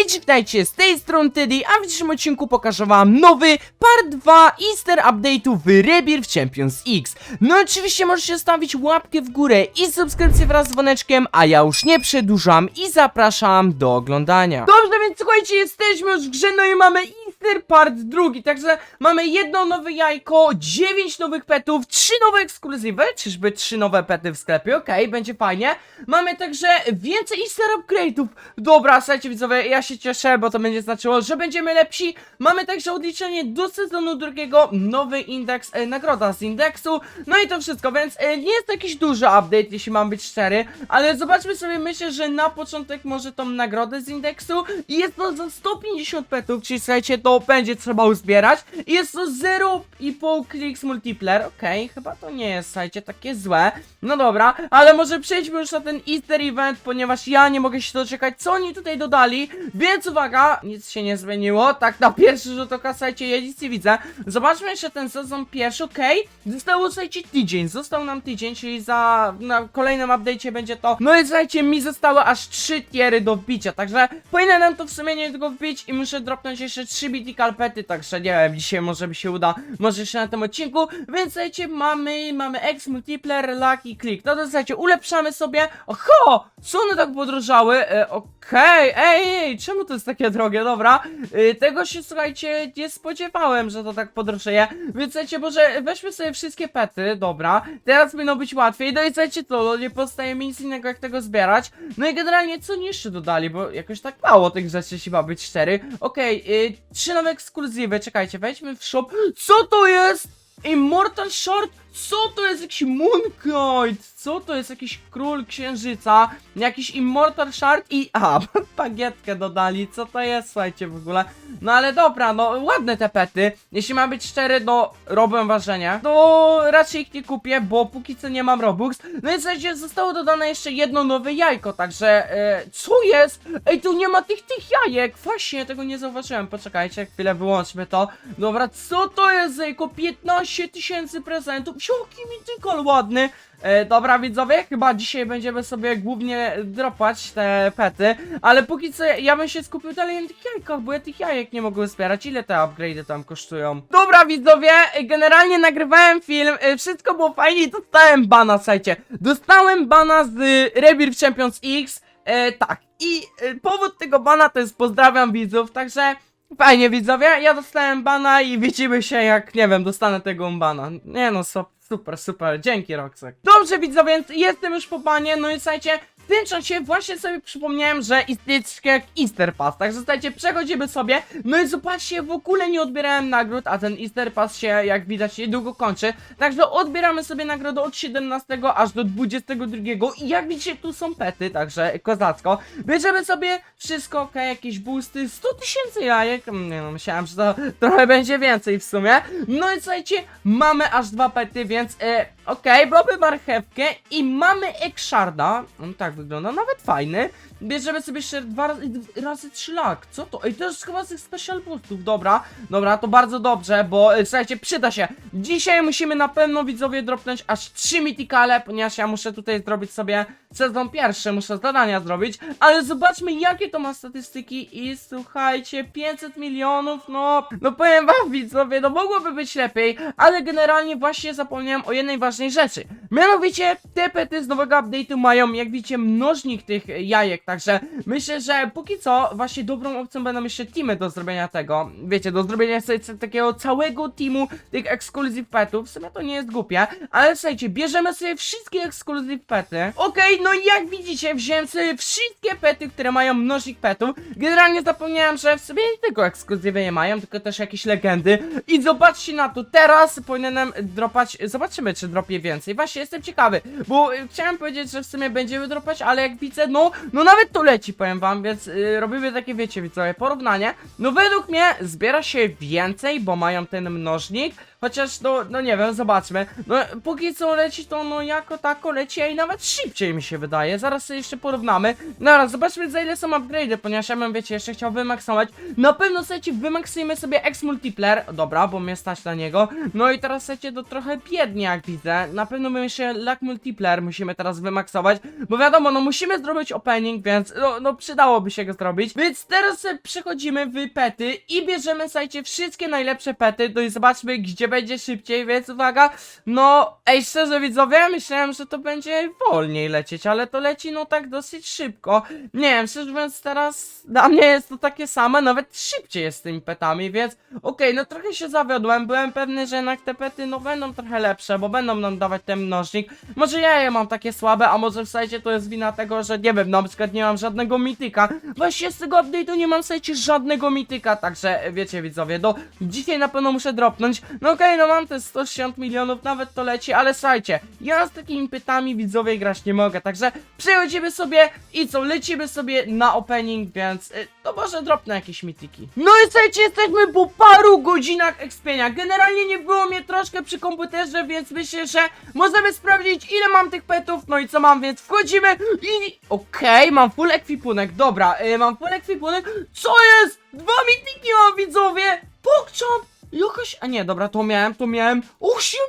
Hej, witajcie, z tej strony Teddy, a w dzisiejszym odcinku pokażę wam nowy part 2 Easter Update'u w Rebirth Champions X. No oczywiście możecie stawić łapkę w górę i subskrypcję wraz z dzwoneczkiem, a ja już nie przedłużam i zapraszam do oglądania. Dobrze, więc słuchajcie, jesteśmy już w grze, no i mamy Easter part drugi, także mamy jedno nowe jajko, dziewięć nowych petów, trzy nowe ekskluzywy, czyżby trzy nowe pety w sklepie, okej, będzie fajnie. Mamy także więcej Easter upgrade'ów. Dobra, słuchajcie widzowie, ja się cieszę, bo to będzie znaczyło, że będziemy lepsi. Mamy także odliczenie do sezonu drugiego, nowy indeks, e, nagroda z indeksu, no i to wszystko, więc e, nie jest to jakiś duży update, jeśli mam być szczery, ale zobaczmy sobie, myślę, że na początek może tą nagrodę z indeksu i jest to za 150 petów, czyli słuchajcie, to będzie trzeba uzbierać. I jest to 0,5 clicks multiplayer, okej, chyba to nie jest, słuchajcie, takie złe, no dobra, ale może przejdźmy już na ten Easter event, ponieważ ja nie mogę się doczekać, co oni tutaj dodali, więc uwaga, nic się nie zmieniło, tak na pierwszy rzut oka, słuchajcie, ja nic nie widzę, zobaczmy jeszcze ten sezon pierwszy, okej, zostało, słuchajcie, tydzień, został nam tydzień, czyli za, na kolejnym update'cie będzie to, no i słuchajcie, mi zostały aż 3 tiery do wbicia, także powinienem to w sumie nie tylko wbić i muszę dropnąć jeszcze 3 biti kalpety, także nie wiem, dzisiaj może mi się uda, może jeszcze na tym odcinku, więc słuchajcie, mamy, mamy X Multiplayer, Lucky Click, no to słuchajcie, ulepszamy sobie, oho, co one tak podrożały, e, ej, ej, czemu to jest takie drogie, dobra, e, tego się, słuchajcie, nie spodziewałem, że to tak podrożeje, więc słuchajcie, może weźmy sobie wszystkie pety, dobra, teraz powinno być łatwiej, no i słuchajcie, to no, nie pozostaje mi nic innego jak tego zbierać, no i generalnie co jeszcze dodali, bo jakoś tak mało tych rzeczy się ma być cztery, okej, y, trzy nowe ekskluzywy, czekajcie, wejdźmy w shop, co to jest? Immortal Short? Co to jest jakiś Moonkite? Co to jest jakiś król księżyca? Jakiś Immortal Shard i... A, bagietkę dodali, co to jest, słuchajcie, w ogóle? No ale dobra, no ładne te pety. Jeśli mam być szczery, no robię ważenie. To raczej ich nie kupię, bo póki co nie mam Robux. No i słuchajcie, zostało dodane jeszcze jedno nowe jajko, także... E, co jest? Ej, tu nie ma tych, tych jajek! Właśnie, tego nie zauważyłem. Poczekajcie, chwilę wyłączmy to. Dobra, co to jest jajko? 15 tysięcy prezentów. Jaki mitykol ładny. E, dobra widzowie, chyba dzisiaj będziemy sobie głównie dropać te pety, ale póki co ja bym się skupił dalej na tych jajkach, bo ja tych jajek nie mogłem zbierać. Ile te upgrade'y tam kosztują? Dobra widzowie, generalnie nagrywałem film, e, wszystko było fajnie i dostałem bana, słuchajcie. Dostałem bana z Rebirth Champions X, e, tak, i e, powód tego bana to jest pozdrawiam widzów, także... Fajnie widzowie, ja dostałem bana i widzimy się jak, nie wiem, dostanę tego bana. Nie no, super, super, dzięki Roxek. Dobrze widzowie, więc jestem już po banie, no i słuchajcie, tym czasie właśnie sobie przypomniałem, że istnieje coś jak Easter Pass, także słuchajcie, przechodzimy sobie, no i zobaczcie, w ogóle nie odbierałem nagród, a ten Easter Pass się, jak widać, niedługo kończy, także odbieramy sobie nagrodę od 17 aż do 22 i jak widzicie, tu są pety, także kozacko. Bierzemy sobie wszystko, ok, jakieś boosty, 100 tysięcy jajek, Mm, nie no, myślałem, że to trochę będzie więcej w sumie, no i słuchajcie, mamy aż dwa pety, więc e, okej, mamy marchewkę i mamy Eksharda, on tak wygląda, nawet fajny, bierzemy sobie jeszcze dwa razy, razy trzy lak, co to? Ej, to jest chyba z tych special boostów, dobra, dobra, to bardzo dobrze, bo e, słuchajcie, przyda się, dzisiaj musimy na pewno widzowie dropnąć aż trzy mitikale, ponieważ ja muszę tutaj zrobić sobie sezon pierwszy, muszę zadania zrobić, ale zobaczmy jakie to ma statystyki i słuchajcie, 500 milionów, no, no powiem wam widzowie, no mogłoby być lepiej, ale generalnie właśnie zapomniałem o jednej ważnej rzeczy, mianowicie te pety z nowego update'u mają, jak widzicie, mnożnik tych jajek, także myślę, że póki co właśnie dobrą opcją będą jeszcze teamy do zrobienia tego, wiecie, do zrobienia sobie takiego całego teamu tych exclusive petów, w sumie to nie jest głupie, ale słuchajcie, bierzemy sobie wszystkie exclusive pety, okej, no i jak widzicie, wziąłem sobie wszystkie pety, które mają mnożnik petów, generalnie zapomniałem, że w sobie nie tylko ekskluzywy nie mają, tylko też jakieś legendy. I zobaczcie na to, teraz powinienem dropać, zobaczymy czy dropię więcej, właśnie jestem ciekawy, bo y, chciałem powiedzieć, że w sumie będziemy dropać, ale jak widzę, no, no nawet to leci, powiem wam, więc y, robimy takie, wiecie, widzowie, porównanie, no według mnie zbiera się więcej, bo mają ten mnożnik, chociaż no, no nie wiem, zobaczmy. No póki co leci to no jako tako leci, a i nawet szybciej mi się wydaje. Zaraz sobie jeszcze porównamy. Dobra, zobaczmy za ile są upgrade'y, ponieważ ja bym, wiecie, jeszcze chciał wymaksować. Na pewno słuchajcie, wymaksujemy sobie X-Multipler, dobra, bo mnie stać na niego. No i teraz słuchajcie, to trochę biednie jak widzę. Na pewno my jeszcze Luck Multipler musimy teraz wymaksować, bo wiadomo, no musimy zrobić opening, więc no, no przydałoby się go zrobić. Więc teraz przechodzimy w pety i bierzemy, słuchajcie, wszystkie najlepsze pety, no i zobaczmy, gdzie będzie szybciej, więc uwaga, no, ej, szczerze widzowie, myślałem, że to będzie wolniej lecieć, ale to leci, no tak dosyć szybko. Nie wiem, szczerze mówiąc, teraz dla mnie jest to takie same, nawet szybciej jest z tymi petami, więc okej, no trochę się zawiodłem, byłem pewny, że jednak te pety, no będą trochę lepsze, bo będą nam dawać ten mnożnik. Może ja je mam takie słabe, a może w sajcie to jest wina tego, że nie wiem, na przykład nie mam żadnego mityka. Właśnie z tego update'u nie mam w sajcie żadnego mityka, także wiecie widzowie, do dzisiaj na pewno muszę dropnąć. No no mam te 160 milionów, nawet to leci, ale słuchajcie, ja z takimi pytami widzowie grać nie mogę, także przechodzimy sobie i co, lecimy sobie na opening, więc y, to może dropnę jakieś mityki. No i słuchajcie, jesteśmy po paru godzinach expienia. Generalnie nie było mnie troszkę przy komputerze, więc myślę, że możemy sprawdzić ile mam tych petów, no i co mam, więc wchodzimy i... Okej, mam full ekwipunek, dobra, y, mam full ekwipunek. Co jest? Dwa mityki mam widzowie! Pokczop! Jakaś... A nie, dobra, to miałem, to miałem 8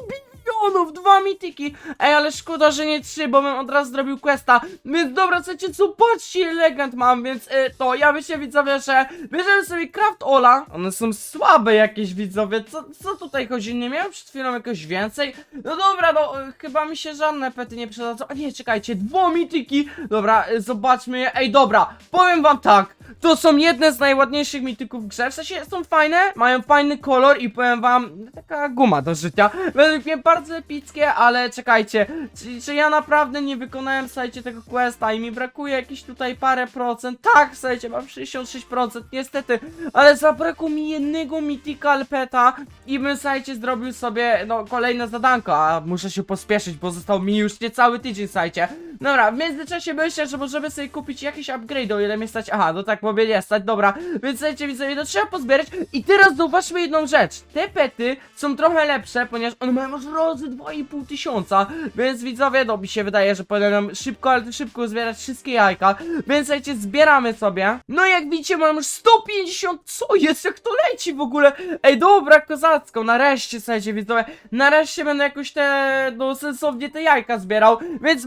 milionów, dwa mityki. Ej, ale szkoda, że nie trzy, bo bym od razu zrobił questa. Więc dobra, słuchajcie, co, patrzcie legend mam, więc y, to ja myślę widzowie, że bierzemy sobie craft ola. One są słabe jakieś widzowie, co, co tutaj chodzi, nie miałem przed chwilą jakoś więcej? No dobra, no y, chyba mi się żadne pety nie przydadzą, a nie, czekajcie, dwa mityki. Dobra, y, zobaczmy je, ej dobra, powiem wam tak to są jedne z najładniejszych mityków w grze, w sensie są fajne, mają fajny kolor i powiem wam, taka guma do życia. Według mnie bardzo epickie, ale czekajcie, czy, czy ja naprawdę nie wykonałem, słuchajcie, tego questa i mi brakuje jakieś tutaj parę procent? Tak, słuchajcie, mam 66%, niestety, ale zabrakło mi jednego mitika Alpeta i bym, słuchajcie, zrobił sobie, no, kolejne zadanko, a muszę się pospieszyć, bo został mi już niecały tydzień, słuchajcie. Dobra, w międzyczasie myślę, że możemy sobie kupić jakiś upgrade, o ile mnie stać. Aha, no tak, bo mnie nie stać, dobra. Więc słuchajcie, widzowie, to trzeba pozbierać. I teraz zauważmy jedną rzecz. Te pety są trochę lepsze, ponieważ one mają aż razy 2,5 tysiąca. Więc widzowie, no mi się wydaje, że powinienem szybko, ale szybko zbierać wszystkie jajka. Więc słuchajcie, zbieramy sobie. No jak widzicie, mam już 150. Co jest? Jak to leci w ogóle? Ej, dobra, kozacko. Nareszcie, słuchajcie, widzowie. Nareszcie będę jakoś te, no sensownie te jajka zbierał. Więc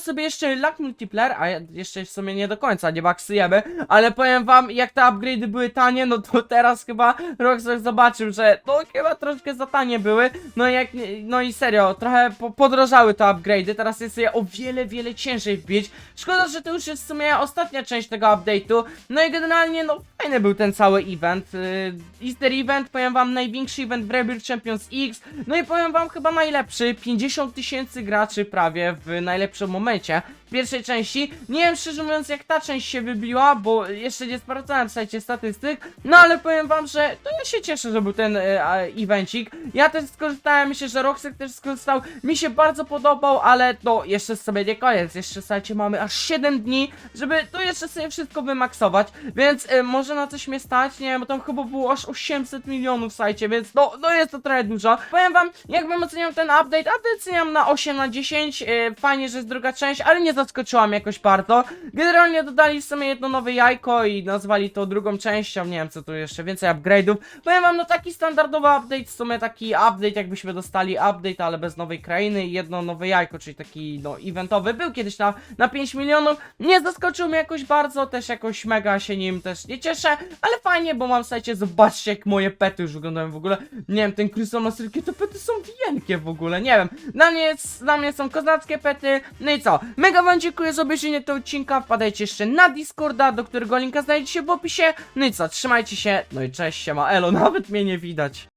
sobie jeszcze Luck Multiplayer, a jeszcze w sumie nie do końca nie maksujemy, ale powiem wam, jak te upgrade'y były tanie, no to teraz chyba Rockstar zobaczył, że no chyba troszkę za tanie były, no jak, no i serio, trochę po, podrożały te upgrade'y, teraz jest je o wiele, wiele ciężej wbić. Szkoda, że to już jest w sumie ostatnia część tego update'u, no i generalnie, no fajny był ten cały event, yy, Easter event, powiem wam, największy event w Rebirth Champions X, no i powiem wam chyba najlepszy, 50 tysięcy graczy prawie w najlepszym momencie momencie pierwszej części. Nie wiem szczerze mówiąc jak ta część się wybiła, bo jeszcze nie sprawdzałem w sajcie statystyk, no ale powiem wam, że to ja się cieszę, że był ten e, evencik. Ja też skorzystałem, myślę, że Roxek też skorzystał, mi się bardzo podobał, ale no jeszcze sobie nie koniec, jeszcze słuchajcie mamy aż 7 dni, żeby to jeszcze sobie wszystko wymaksować, więc e, może na coś mnie stać, nie wiem, bo tam chyba było aż 800 milionów w sajcie, więc no, no jest to trochę dużo. Powiem wam, jakbym oceniał ten update, update oceniam na 8 na 10, e, fajnie, że jest druga część, ale nie zaskoczyła mnie jakoś bardzo. Generalnie dodali w sumie jedno nowe jajko i nazwali to drugą częścią, nie wiem co tu jeszcze, więcej upgrade'ów. Powiem wam, no taki standardowy update, w sumie taki update, jakbyśmy dostali update, ale bez nowej krainy i jedno nowe jajko, czyli taki, no, eventowy, był kiedyś na, na 5 milionów, nie zaskoczył mnie jakoś bardzo, też jakoś mega się nim też nie cieszę, ale fajnie, bo mam, słuchajcie, zobaczcie jak moje pety już wyglądają w ogóle, nie wiem, ten Crystal Master, jakie te pety są wielkie w ogóle, nie wiem, dla mnie, dla mnie są kozackie pety, no i co, mega wam dziękuję za obejrzenie tego odcinka, wpadajcie jeszcze na Discorda, do którego linka znajdziecie w opisie, no i co, trzymajcie się, no i cześć, siema, elo, nawet mnie nie widać.